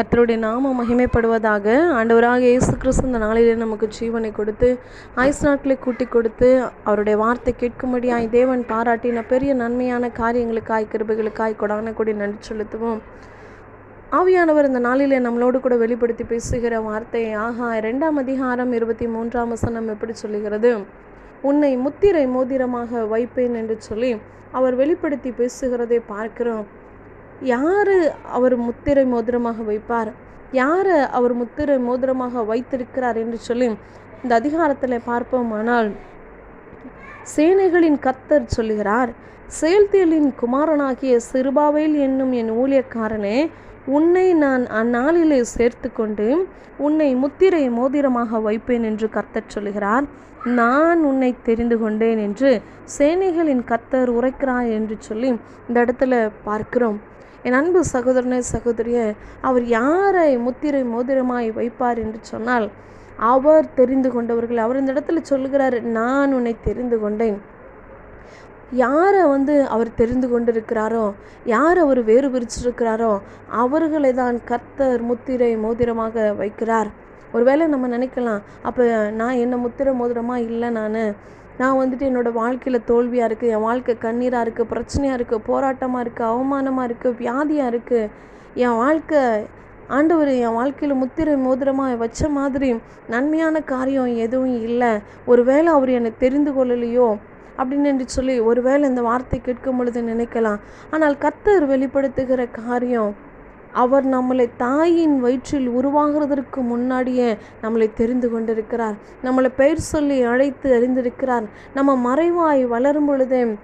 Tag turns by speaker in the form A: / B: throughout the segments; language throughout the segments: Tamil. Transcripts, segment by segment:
A: கத்தருடைய நாமம் மகிமைப்படுவதாக ஆண்டவராக இயேசு கிறிஸ்து இந்த நாளிலே நமக்கு ஜீவனை கொடுத்து ஆயுஸ் நாட்களை கூட்டி கொடுத்து அவருடைய வார்த்தை கேட்கும்படியாய் தேவன் பாராட்டின பெரிய நன்மையான காரியங்களுக்காய் கிருபைகளுக்காய் கொடான கூடி நன்றி செலுத்துவோம். ஆவியானவர் இந்த நாளிலே நம்மளோடு கூட வெளிப்படுத்தி பேசுகிற வார்த்தை ஆகா இரண்டாம் அதிகாரம் இருபத்தி மூன்றாம் வசனம் எப்படி சொல்லுகிறது? உன்னை முத்திரை மோதிரமாக வைப்பேன் என்று சொல்லி அவர் வெளிப்படுத்தி பேசுகிறதை பார்க்கிறோம். யார் அவர் முத்திரை மோதிரமாக வைப்பார்? யாரை அவர் முத்திரை மோதிரமாக வைத்திருக்கிறார் என்று சொல்லி இந்த அதிகாரத்தில் பார்ப்போமானால் சேனைகளின் கத்தர் சொல்லுகிறார் செயல்தியலின் குமாரனாகிய சிறுபாவேல் என்னும் என் ஊழியக்காரனே உன்னை நான் அந்நாளிலே சேர்த்து கொண்டு உன்னை முத்திரை மோதிரமாக வைப்பேன் என்று கர்த்தர் சொல்லுகிறார். நான் உன்னை தெரிந்து கொண்டேன் என்று சேனைகளின் கர்த்தர் உரைக்கிறார் என்று சொல்லி இந்த இடத்துல பார்க்கிறோம். என் அன்பு சகோதரனே சகோதரியே அவர் யாரை முத்திரை மோதிரமாய் வைப்பார் என்று சொன்னால் அவர் தெரிந்து கொண்டவர்கள் அவர் இந்த இடத்துல சொல்லுகிறார் நான் உன்னை தெரிந்து கொண்டேன். யாரை வந்து அவர் தெரிந்து கொண்டிருக்கிறாரோ யார் அவர் வேறு பிரிச்சிருக்கிறாரோ அவர்களை தான் கர்த்தர் முத்திரை மோதிரமாக வைக்கிறார். ஒருவேளை நம்ம நினைக்கலாம் அப்போ நான் என்ன முத்திரை மோதிரமாக இல்லை நான்? நான் வந்துட்டு என்னோடய வாழ்க்கையில் தோல்வியாக இருக்குது என் வாழ்க்கை கண்ணீராக இருக்குது பிரச்சனையாக இருக்குது போராட்டமாக இருக்குது அவமானமாக இருக்குது வியாதியாக இருக்குது என் வாழ்க்கை ஆண்டவர் என் வாழ்க்கையில் முத்திரை மோதிரமாக வச்ச மாதிரி நன்மையான காரியம் எதுவும் இல்லை. ஒருவேளை அவர் என்னை தெரிந்து கொள்ளலையோ அப்படின்னு என்று சொல்லி ஒருவேளை இந்த வார்த்தை கேட்கும் பொழுது நினைக்கலாம். ஆனால் கத்தர் வெளிப்படுத்துகிற காரியம் அவர் நம்மளை தாயின் வயிற்றில் உருவாகிறதற்கு முன்னாடியே நம்மளை தெரிந்து கொண்டிருக்கிறார். நம்மளை பெயர் சொல்லி அழைத்து அறிந்திருக்கிறார். நம்ம மறைவாய் வளரும் பொழுதே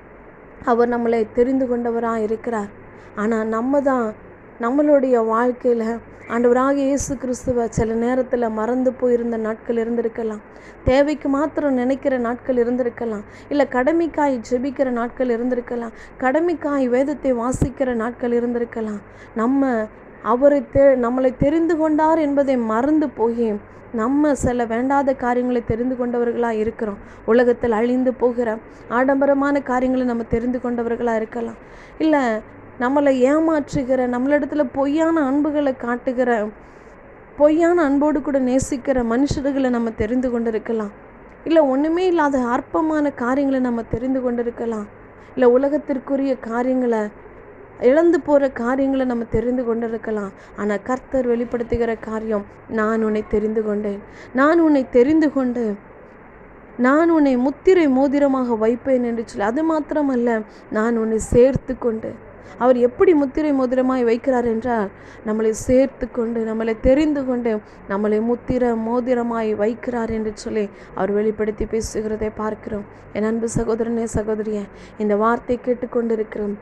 A: அவர் நம்மளை தெரிந்து கொண்டவராக இருக்கிறார் ஆனால் நம்ம தான் நம்மளுடைய வாழ்க்கையில் ஆண்டவராக இயேசு கிறிஸ்துவ சில நேரத்தில் மறந்து போயிருந்த நாட்கள் இருந்திருக்கலாம். தேவைக்கு மாத்திரம் நினைக்கிற நாட்கள் இருந்திருக்கலாம். இல்லை கடமைக்காய் ஜெபிக்கிற நாட்கள் இருந்திருக்கலாம். கடமைக்காய் வேதத்தை வாசிக்கிற நாட்கள் இருந்திருக்கலாம். நம்ம அவரை தெ நம்மளை தெரிந்து கொண்டார் என்பதை மறந்து போய் நம்ம சில வேண்டாத காரியங்களை தெரிந்து கொண்டவர்களாக இருக்கிறோம். உலகத்தில் அழிந்து போகிற ஆடம்பரமான காரியங்களை நம்ம தெரிந்து கொண்டவர்களாக இருக்கலாம். இல்லை நம்மளை ஏமாற்றுகிற நம்மளிடத்துல பொய்யான அன்புகளை காட்டுகிற பொய்யான அன்போடு கூட நேசிக்கிற மனுஷர்களை நம்ம தெரிந்து கொண்டு இருக்கலாம் இல்லை ஒன்றுமே இல்லாத அற்பமான காரியங்களை நம்ம தெரிந்து கொண்டு இருக்கலாம் இல்லை உலகத்திற்குரிய காரியங்களை இழந்து போகிற காரியங்களை நம்ம தெரிந்து கொண்டு இருக்கலாம் ஆனால் கர்த்தர் வெளிப்படுத்துகிற காரியம் நான் உன்னை தெரிந்து கொண்டேன். நான் உன்னை தெரிந்து கொண்டு நான் உன்னை முத்திரை மோதிரமாக வைப்பேன் என்று சொல்லி அது மாத்திரமல்ல நான் உன்னை சேர்த்து கொண்டு அவர் எப்படி முத்திரை மோதிரமாய் வைக்கிறார் என்றால் நம்மளை சேர்த்து கொண்டு நம்மளை தெரிந்து கொண்டு நம்மளை முத்திர மோதிரமாய் வைக்கிறார் என்று சொல்லி அவர் வெளிப்படுத்தி பேசுகிறதை பார்க்கிறோம். என் அன்பு சகோதரனே சகோதரியே இந்த வார்த்தை கேட்டுக்கொண்டிருக்கிறோம்.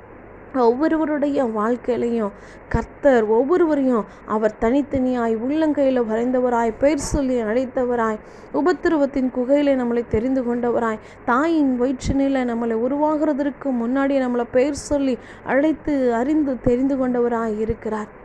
A: ஒவ்வொருவருடைய வாழ்க்கையிலையும் கர்த்தர் ஒவ்வொருவரையும் அவர் தனித்தனியாய் உள்ளங்கையில் வரைந்தவராய் பெயர் சொல்லி அழைத்தவராய் உபத்திருவத்தின் குகையிலே நம்மளை தெரிந்து கொண்டவராய் தாயின் வயிற்றினில் நம்மளை உருவாகிறதற்கு முன்னாடியே நம்மளை பெயர் சொல்லி அழைத்து அறிந்து தெரிந்து கொண்டவராய் இருக்கிறார்.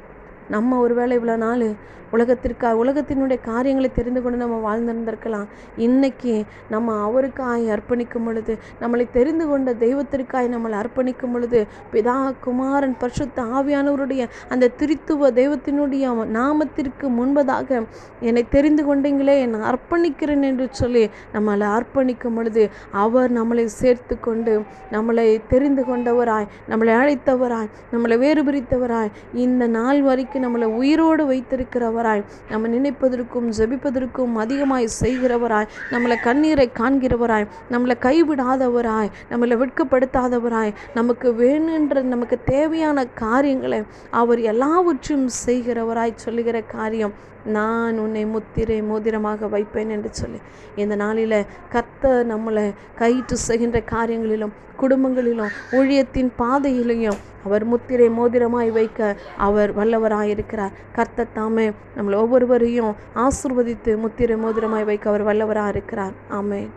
A: நம்ம ஒருவேளை இவ்வளோ நாள் உலகத்திற்காக உலகத்தினுடைய காரியங்களை தெரிந்து கொண்டு நம்ம வாழ்ந்திருந்திருக்கலாம். இன்னைக்கு நம்ம அவருக்காய் அர்ப்பணிக்கும் பொழுது நம்மளை தெரிந்து கொண்ட தெய்வத்திற்காய் நம்மளை அர்ப்பணிக்கும் பொழுது பிதா குமாரன் பரிசுத்த ஆவியானவருடைய அந்த திருத்துவ தெய்வத்தினுடைய நாமத்திற்கு முன்பதாக என்னை தெரிந்து கொண்டீங்களே என்னை அர்ப்பணிக்கிறேன் என்று சொல்லி நம்மளை அர்ப்பணிக்கும் பொழுது அவர் நம்மளை சேர்த்து கொண்டு நம்மளை தெரிந்து கொண்டவராய் நம்மளை அழைத்தவராய் நம்மளை வேறு பிரித்தவராய் இந்த நாள் வரைக்கும் நம்மளை உயிரோடு வைத்திருக்கிறவராய் நம்ம நினைப்பதற்கும் ஜெபிப்பதற்கும் அதிகமாய் செய்கிறவராய் நம்மளை கண்ணீரை காண்கிறவராய் நம்மளை கைவிடாதவராய் நம்மளை வெட்கப்படுத்தாதவராய் நமக்கு வேணுன்ற நமக்கு தேவையான காரியங்களை அவர் எல்லாவற்றையும் செய்கிறவராய் சொல்லுகிற காரியம் நான் உன்னை முத்திரை மோதிரமாக வைப்பேன் என்று சொல்லி. இந்த நாளில் கத்த நம்மளை கையிட்டு செய்கின்ற காரியங்களிலும் குடும்பங்களிலும் ஊழியத்தின் பாதையிலையும் அவர் முத்திரை மோதிரமாய் வைக்க அவர் வல்லவராயிருக்கிறார் கர்த்த தாமே நம்மளை ஒவ்வொருவரையும் ஆசிர்வதித்து முத்திரை மோதிரமாய் வைக்க அவர் வல்லவராக இருக்கிறார். ஆமென்.